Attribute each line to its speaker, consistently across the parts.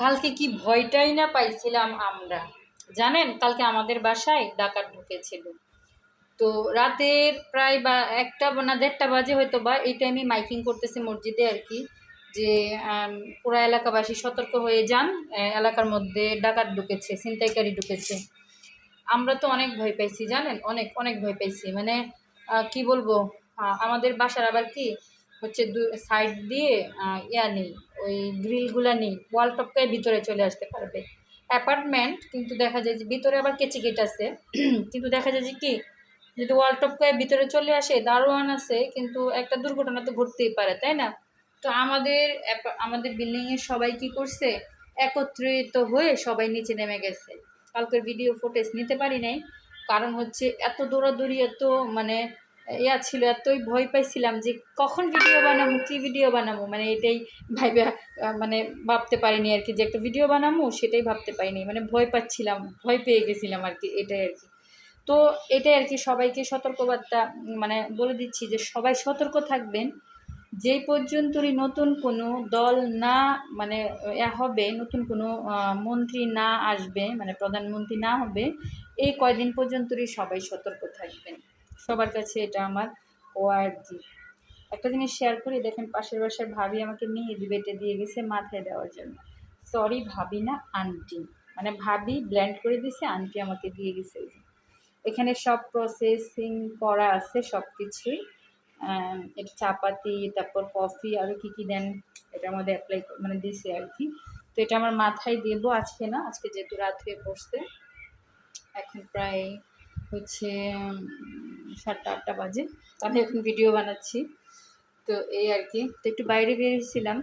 Speaker 1: কালকে কি ভয়টাই না পাইছিলাম আমরা? জানেন, কালকে আমাদের বাসায় ডাকাত ঢুকেছিল। তো রাতের প্রায় বা একটা না দেড়টা বাজে হয়তো বা এই টাইমে মাইকিং করতেছে মসজিদে আর কি, যে পুরা এলাকাবাসী সতর্ক হয়ে যান। এলাকার মধ্যে ডাকাত ঢুকেছে, ছিনতাইকারী ঢুকেছে। আমরা তো অনেক ভয় পাইছি, জানেন? অনেক অনেক ভয় পাইছি। মানে কি বলব? আমাদের বাসার আবার কি হচ্ছে দু সাইড দিয়ে ইয়া নেই। ওই গ্রিলগুলা নেই, ওয়াল টপকায় ভিতরে চলে আসতে পারবে। অ্যাপার্টমেন্ট কিন্তু দেখা যায় যে ভিতরে আবার কেচি গেট আছে। কিন্তু দেখা যায় যে কি, যদি ওয়াল টপকায় ভিতরে চলে আসে, দারোয়ান আছে, কিন্তু একটা দুর্ঘটনা তো ঘটতেই পারে, তাই না? তো আমাদের আমাদের বিল্ডিংয়ে সবাই কি করছে? একত্রিত হয়ে সবাই নিচে নেমে গেছে। কালকের ভিডিও ফুটেজ নিতে পারি নাই। কারণ হচ্ছে এত দৌড়াদৌড়ি, এত মানে ইয়া ছিল, এতই ভয় পাইছিলাম যে কখন ভিডিও বানাবো কী ভিডিও বানাবো মানে এটাই ভাইবে মানে ভাবতে পারিনি আর কি যে একটা ভিডিও বানাবো সেটাই ভাবতে পারিনি। মানে ভয় পাচ্ছিলাম, ভয় পেয়ে গেছিলাম আর কি, এটাই আর কি। তো এটাই আর কি সবাইকে সতর্কবার্তা মানে বলে দিচ্ছি যে সবাই সতর্ক থাকবেন। যেই পর্যন্তই নতুন কোনো দল না মানে হবে, নতুন কোনো মন্ত্রী না আসবে মানে প্রধানমন্ত্রী না হবে, এই কয়দিন পর্যন্তই সবাই সতর্ক থাকবেন। সবার কাছে এটা আমার ও আর কি একটা জিনিস শেয়ার করি, দেখেন পাশের বাসার ভাবি আমাকে মেহেদি বেটে দিয়ে গেছে মাথায় দেওয়ার জন্য। সরি ভাবি না আন্টি মানে ভাবি ব্ল্যান্ড করে দিছে আন্টি আমাকে দিয়ে গেছে এখানে সব প্রসেসিং করা আছে, সব কিছুই। এটা চাপাতি, তারপর কফি আরও কী কী দেন এটার মধ্যে অ্যাপ্লাই মানে দিছে আর কি। তো এটা আমার মাথায় দেবো আজকে না, আজকে যেহেতু রাত হয়ে পড়ছে। এখন প্রায় হচ্ছে সাতটা, আটটা বাজে। আমি এখন ভিডিও বানাচ্ছি। তো এই আর কি। তো একটু বাইরে বেরিয়েছিলাম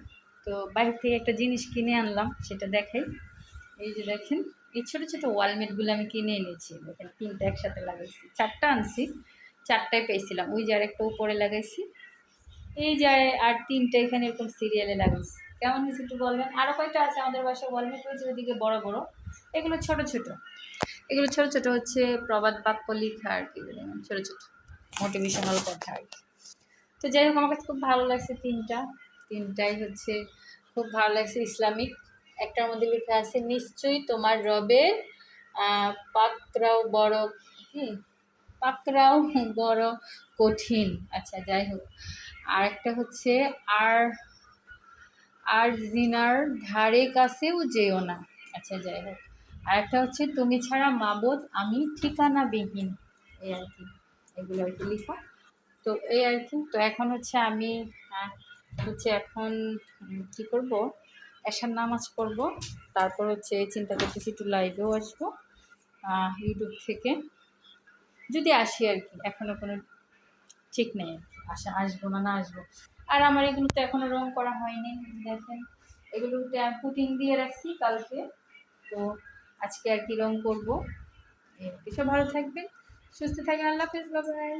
Speaker 1: তো বাইরে থেকে একটা জিনিস কিনে আনলাম, সেটা দেখাই। এই যে দেখেন, এই ছোটো ছোটো ওয়ালমেটগুলো আমি কিনে এনেছি। দেখেন, তিনটা একসাথে লাগাইছি। চারটা আনছি চারটায় পেয়েছিলাম। ওই যে আরেকটা উপরে লাগাইছি। এই যে আর তিনটা এখানে এরকম সিরিয়ালে লাগাইছি। কেমন হয়েছে একটু বলবেন? আরও কয়টা আছে আমাদের বাসায়? ওয়ালমেট রয়েছে ওইদিকে বড় বড়। এগুলো ছোট ছোট। এগুলো ছোট ছোট হচ্ছে প্রবাদ বাক্য লেখা আর কি ছোট ছোট মোটিভেশনাল কথা আর কি। তো যাই হোক, আমার কাছে খুব ভালো লাগছে তিনটা। তিনটাই হচ্ছে খুব ভালো লাগছে, ইসলামিক। একটার মধ্যে লেখা আছে, নিশ্চয়ই তোমার রবের পাকরাও বড় কি পাকরাও বড় কঠিন। আচ্ছা যাই হোক। আর একটা হচ্ছে, আর আর জিনার ধারে কাছেও যেও না। আচ্ছা যাই হোক। আর একটা হচ্ছে, তুমি ছাড়া মাবদ আমি ঠিকানা ঠিকানাবিহীন। এই আর কি, এগুলো আর কি লিখা। তো এই আর কি, তো এখন হচ্ছে আমি হচ্ছে এখন কি করব? এসার নামাজ পড়ব। তারপর হচ্ছে এই চিন্তা করতেছি একটু লাইভেও আসব ইউটিউব থেকে। যদি আসি আর কি এখনও কোনো ঠিক নেই আসা, আসব না না আসব। আর আমার এগুলো তো এখনও রং করা হয়নি, দেখেন। এগুলো পুটিং দিয়ে রাখছি কালকে, তো আজকে আর কি রং করব। এসব ভালো থাকবেন। সুস্থ থাকবেন। আল্লাহ হাফিজ বাবাই।